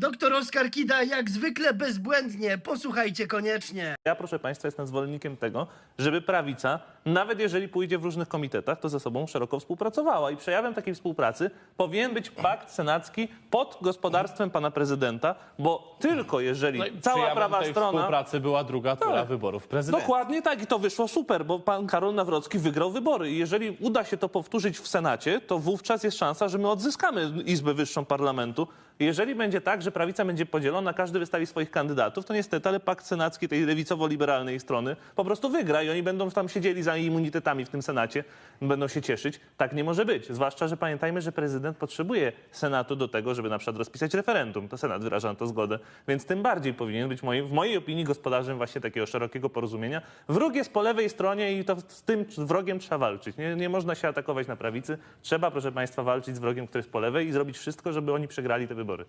Doktor Oskar Kida jak zwykle bezbłędnie. Posłuchajcie koniecznie. Ja, proszę Państwa, jestem zwolennikiem tego, żeby prawica, nawet jeżeli pójdzie w różnych komitetach, to ze sobą szeroko współpracowała. I przejawem takiej współpracy powinien być pakt senacki pod gospodarstwem pana prezydenta, bo tylko jeżeli No i cała przejawem prawa tej strona. współpracy była druga tura Tak. wyborów prezydenckich. Dokładnie tak i to wyszło super, bo pan Karol Nawrocki wygrał wybory i jeżeli uda się to powtórzyć w Senacie, to wówczas jest szansa, że my odzyskamy Izbę Wyższą Parlamentu. Jeżeli będzie tak, że prawica będzie podzielona, każdy wystawi swoich kandydatów, to niestety, ale pakt senacki tej lewicowo-liberalnej strony po prostu wygra i oni będą tam siedzieli za immunitetami w tym Senacie, będą się cieszyć. Tak nie może być. Zwłaszcza, że pamiętajmy, że prezydent potrzebuje Senatu do tego, żeby na przykład rozpisać referendum. To Senat wyraża na to zgodę, więc tym bardziej powinien być moi, w mojej opinii gospodarzem właśnie takiego szerokiego porozumienia. Wróg jest po lewej stronie i to z tym wrogiem trzeba walczyć. Nie, nie można się atakować na prawicy. Trzeba, proszę państwa, walczyć z wrogiem, który jest po lewej i zrobić wszystko, żeby oni przegrali te wybory.